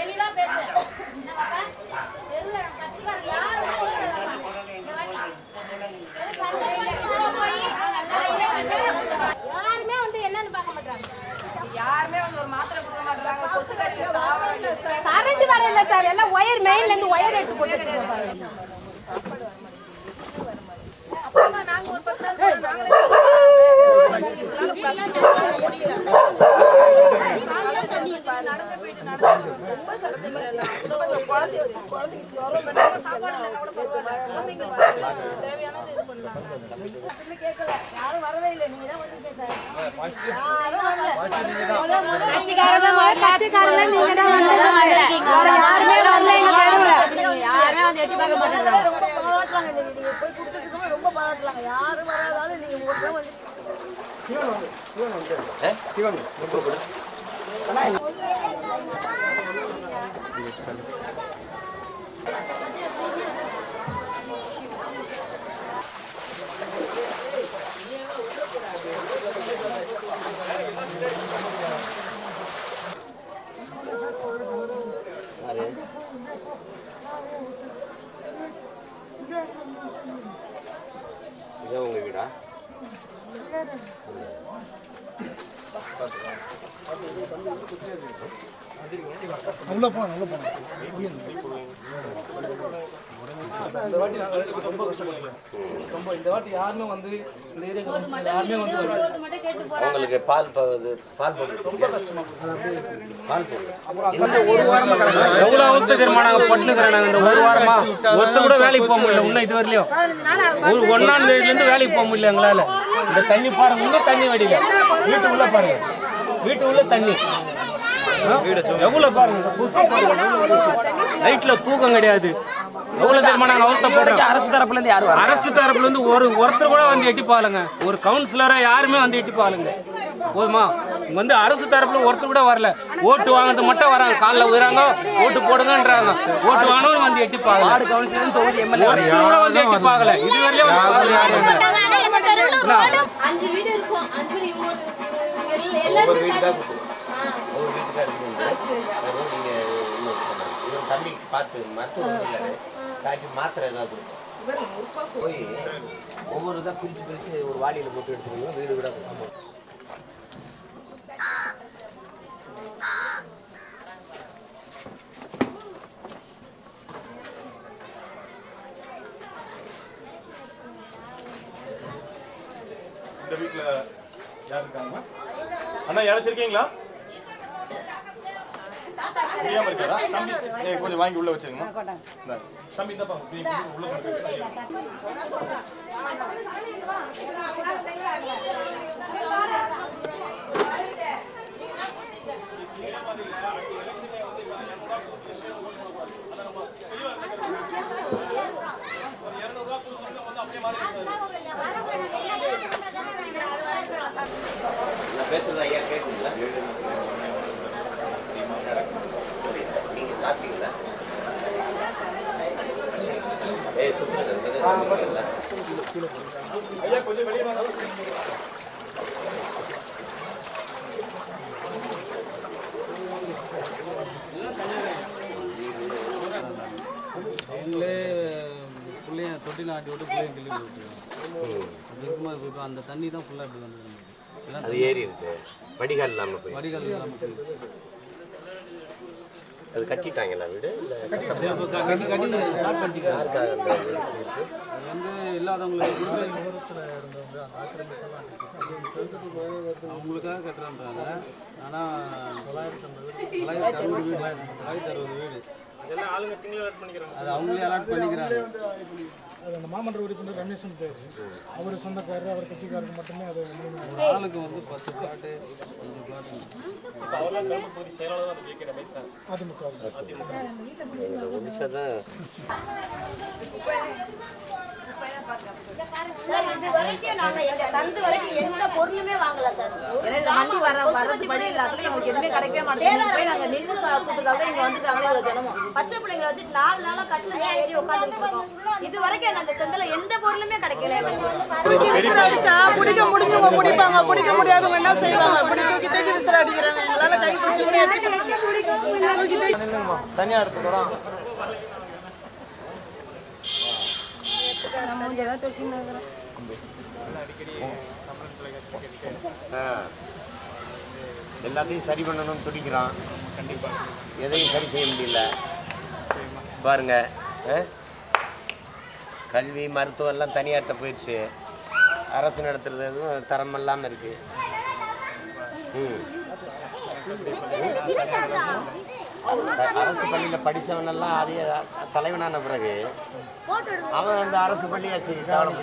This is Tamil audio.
தெளிவா யாருமே வந்து என்னன்னு பார்க்க மாட்டாங்க. யாருமே வந்து ஒரு மாத்திரை கொடுக்க மாட்டாங்க கரண்ட் வர சார். எல்லாம் ஒயர் மெயின்ல இருந்து ஒயர் எடுத்து போட்டு நாங்க ஒரு பத்து நாள் நாங்களே யாருமே வந்து எட்டி பார்க்க மாட்டாங்க ரொம்ப பாராட்டுறாங்க நீங்க போய் கொடுத்துருக்கோம் ரொம்ப பாராட்டுறாங்க யாரும் வராதாலும் நீங்க ஒரு தடவை வந்து 잘. 아래. 이정이라. 네. உள்ள போனோம் உள்ள போனோம் இந்த வாட்டி ரொம்ப கஷ்டப்படுறோம் ரொம்ப இந்த வாட்டி யாருமே வந்து இந்த ஏரியாவுக்கு யாருமே வந்து வரல. உங்களுக்கு பால் பால் போடுறது ரொம்ப கஷ்டமா பால் போடுறது எவ்வளவு அவஸ்தை தெரியுமா? நாங்க பட்டுக்கிறோம் நாங்க இந்த ஒரு வாரமா ஒருத்தர் கூட வேலைக்கு போக முடியல இன்னும் இது வரலையும் ஒரு ஒன்னாம் தேதியில இருந்து வேலைக்கு போக முடியல எங்களால. இந்த தண்ணி பாருங்க இன்னும் தண்ணி வடியில. வீட்டு உள்ள பாருங்க. வீட்டு உள்ள தண்ணி? எவ்வளவு பாருங்க பாருங்க. நைட்ல தூக்கம் கிடையாது. எவ்வளவு தெரியுமா நாங்க அவஸ்தை போடுறோம்? அரசு தரப்புல இருந்து யாரும் அரசு தரப்புல இருந்து ஒரு ஒருத்தர் கூட வந்து எட்டி பாருங்க ஒரு கவுன்சிலரா யாருமே வந்து எட்டி பாருங்க போதுமா? இங்க வந்து அரசு தரப்புல ஒருத்தர் கூட வரல. ஓட்டு வாங்குறது மட்டும் வராங்க. காலைல உயராங்க ஓட்டு போடுங்கன்றாங்க. ஓட்டு வாங்கணும் வந்து எட்டி பாக்கல ஒருத்தர் கூட வந்து எட்டி பார்க்கல இது வரையும் யாரும் அஞ்சு வீடு இருக்கும். அஞ்சு வீடு இவங்க எல்லாருமே வீடு தான் நீங்க. இவன் தம்பி பார்த்து மருத்துவம் இல்லை காட்டி மாத்திரை ஏதாவது போய் ஒவ்வொரு இதாக பிரிச்சு பிரிச்சு ஒரு வாளியில போட்டு எடுத்துக்கணும் வீடு வீடாக கொடுப்போம். இந்த வீட்டில் யார் இருக்காங்க? அண்ணா யாராச்சிருக்கீங்களா முடியாம இருக்காரா? தம்பி ஏ கொஞ்சம் வாங்கி உள்ள வச்சுருங்கம்மா. தம்பி இந்த பாங்க நீ கொஞ்சம் உள்ள கொண்டு போய் வைங்க. நான் பேசுறது ஐயா கேட்குங்களா நீங்க சாப்பிட்டீங்களா ஏய் சுத்தம் ஐயா கொஞ்சம் வெளியே வாங்க அவங்களே பிள்ளைய தொட்டில ஆட்டி விட்டு விட்டுருக்காங்க அப்படி இருக்கும்போது இப்போ அந்த தண்ணி தான் ஃபுல்லாக இப்படி வந்து எல்லாம் அது ஏறி இருக்கு. வடிகால் இல்லாம போய் வடிகால் இல்லாமல் போயிடுச்சு. அது கட்டிட்டாங்களா வீடு? இல்ல இல்லாதவங்களுக்கு அவங்களுக்காக கட்டுறான்றாங்க. ஆனால் தொள்ளாயிரத்தி தொள்ளாயிரத்தி அறுபது வீடு. தொள்ளாயிரத்தி அறுபது வீடு. எல்லாம் ஆளுங்க சிங்கிள் அலாட் பண்ணிக்கிறாங்க. அது அவங்களே அலாட் பண்ணிக்கிறாங்க. அது அந்த மாமன்ற உறுப்பினர் ரமேஷன் பேர். அவர் சொந்தக்காரர் அவர் கட்சிக்காரருக்கு மட்டுமே அது வந்து ஒரு ஆளுக்கு வந்து பத்து பிளாட்டு அஞ்சு தான் அதிமுக எந்த பொருளுமே வாங்கல சார் ஏன்னா இந்த வண்டி வர வரது படி இல்லாத எங்களுக்கு எதுவுமே கிடைக்கவே மாட்டேங்குது போய் நாங்க நின்று கூட்டத்துக்காக இங்க வந்துட்டாங்க இவ்வளவு தினமும் பச்சை பிள்ளைங்களை வச்சுட்டு நாலு நாளா கட்டில ஏறி உட்காந்துட்டு இருக்கோம். இது வரைக்கும் எனக்கு சந்தில எந்த பொருளுமே கிடைக்கல. பிடிக்க முடிஞ்சவங்க பிடிப்பாங்க பிடிக்க முடியாதவங்க என்ன செய்வாங்க? இப்படி தூக்கி தூக்கி விசில் அடிக்கிறாங்க. எங்களால கை பிடிச்சி கூட. தூக்கி தூக்கி தனியாக எடுத்துக்கிறோம் ஆ. எல்லாத்தையும் சரி பண்ணணும்னு துடிக்கிறான். கண்டிப்பாக எதையும் சரி செய்ய முடியல. பாருங்க ஆ? கல்வி மருத்துவம் எல்லாம் தனியார்ட்ட போயிடுச்சு. அரசு நடத்துறது எதுவும் தரம் இல்லாமல் இருக்கு. ம். அரசு பள்ளியில் படித்தவனெல்லாம் அதே தலைவனான பிறகு அவன் அந்த அரசு பள்ளியை சரி கவனம்